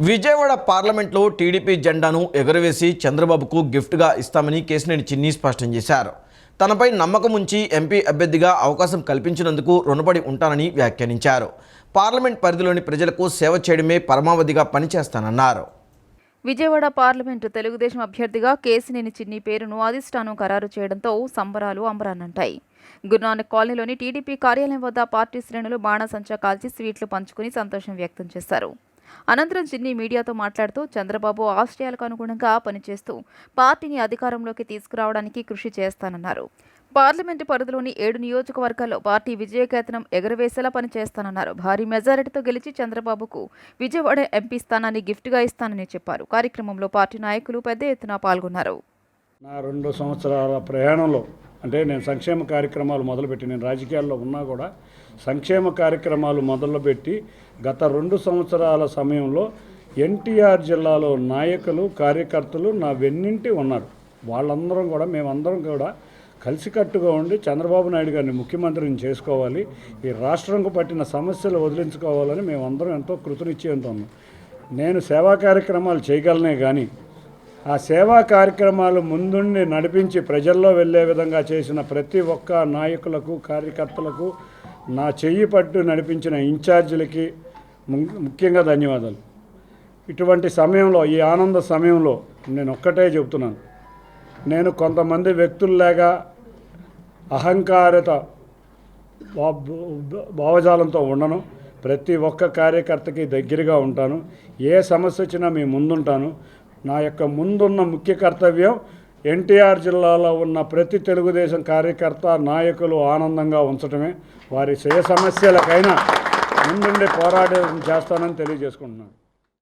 విజయవాడ పార్లమెంట్లో టీడీపీ జెండాను ఎగురవేసి చంద్రబాబుకు గిఫ్ట్గా ఇస్తామని కేసినేని చిన్ని స్పష్టం చేశారు. తనపై నమ్మకం ఉంచి ఎంపీ అభ్యర్థిగా అవకాశం కల్పించినందుకు రుణపడి ఉంటానని వ్యాఖ్యానించారు. పార్లమెంట్ పరిధిలోని ప్రజలకు సేవ చేయడమే పరమావధిగా పనిచేస్తానన్నారు. విజయవాడ పార్లమెంటు తెలుగుదేశం అభ్యర్థిగా కేసినేని చిన్ని పేరును అధిష్టానం ఖరారు చేయడంతో సంబరాలు అంబరానంటాయి గురునానక్ కాలనీలోని టీడీపీ కార్యాలయం వద్ద పార్టీ శ్రేణులు బాణసంచా కాల్చి స్వీట్లు పంచుకుని సంతోషం వ్యక్తం చేశారు. అనంతరం చిన్ని మీడియాతో మాట్లాడుతూ చంద్రబాబు ఆశయాలకు అనుగుణంగా పనిచేస్తూ పార్టీని అధికారంలోకి తీసుకురావడానికి కృషి చేస్తానన్నారు. పార్లమెంటు పరిధిలోని ఏడు నియోజకవర్గాల్లో పార్టీ విజయకేతనం ఎగరవేసేలా పనిచేస్తానన్నారు. భారీ మెజారిటీతో గెలిచి చంద్రబాబుకు విజయవాడ ఎంపీ స్థానాన్ని గిఫ్ట్గా ఇస్తానని చెప్పారు. కార్యక్రమంలో పార్టీ నాయకులు పెద్ద ఎత్తున పాల్గొన్నారు. నా రెండు సంవత్సరాల ప్రయాణంలో అంటే నేను సంక్షేమ కార్యక్రమాలు మొదలుపెట్టి నేను రాజకీయాల్లో ఉన్నా కూడా సంక్షేమ కార్యక్రమాలు మొదలుపెట్టి గత రెండు సంవత్సరాల సమయంలో ఎన్టీఆర్ జిల్లాలో నాయకులు కార్యకర్తలు నా వెన్నింటి ఉన్నారు. వాళ్ళందరం కూడా మేమందరం కూడా కలిసికట్టుగా ఉండి చంద్రబాబు నాయుడు గారిని ముఖ్యమంత్రిని చేసుకోవాలి. ఈ రాష్ట్రంకు పట్టిన సమస్యలు వదిలించుకోవాలని మేమందరం ఎంతో కృతనిశ్చయంతో ఉన్నాం. నేను సేవా కార్యక్రమాలు చేయగలనే కానీ ఆ సేవా కార్యక్రమాలు ముందుండి నడిపించి ప్రజల్లో వెళ్ళే విధంగా చేసిన ప్రతి ఒక్క నాయకులకు కార్యకర్తలకు నా చెయ్యి పట్టు నడిపించిన ఇన్ఛార్జీలకి ము- ముఖ్యంగా ధన్యవాదాలు. ఇటువంటి సమయంలో ఈ ఆనంద సమయంలో నేను ఒక్కటే చెబుతున్నాను. నేను కొంతమంది వ్యక్తుల్లాగా అహంకారత భా- భావజాలంతో ఉండను. ప్రతి ఒక్క కార్యకర్తకి దగ్గరగా ఉంటాను. ఏ సమస్య వచ్చినా మీ ముందుంటాను. నా యొక్క ముందున్న ముఖ్య కర్తవ్యం ఎన్టీఆర్ జిల్లాలో ఉన్న ప్రతి తెలుగుదేశం కార్యకర్త నాయకులు ఆనందంగా ఉంచడమే వారి ఏ సమస్యలకైనా ముందుండి పోరాటం చేస్తానని తెలియజేసుకుంటున్నాను.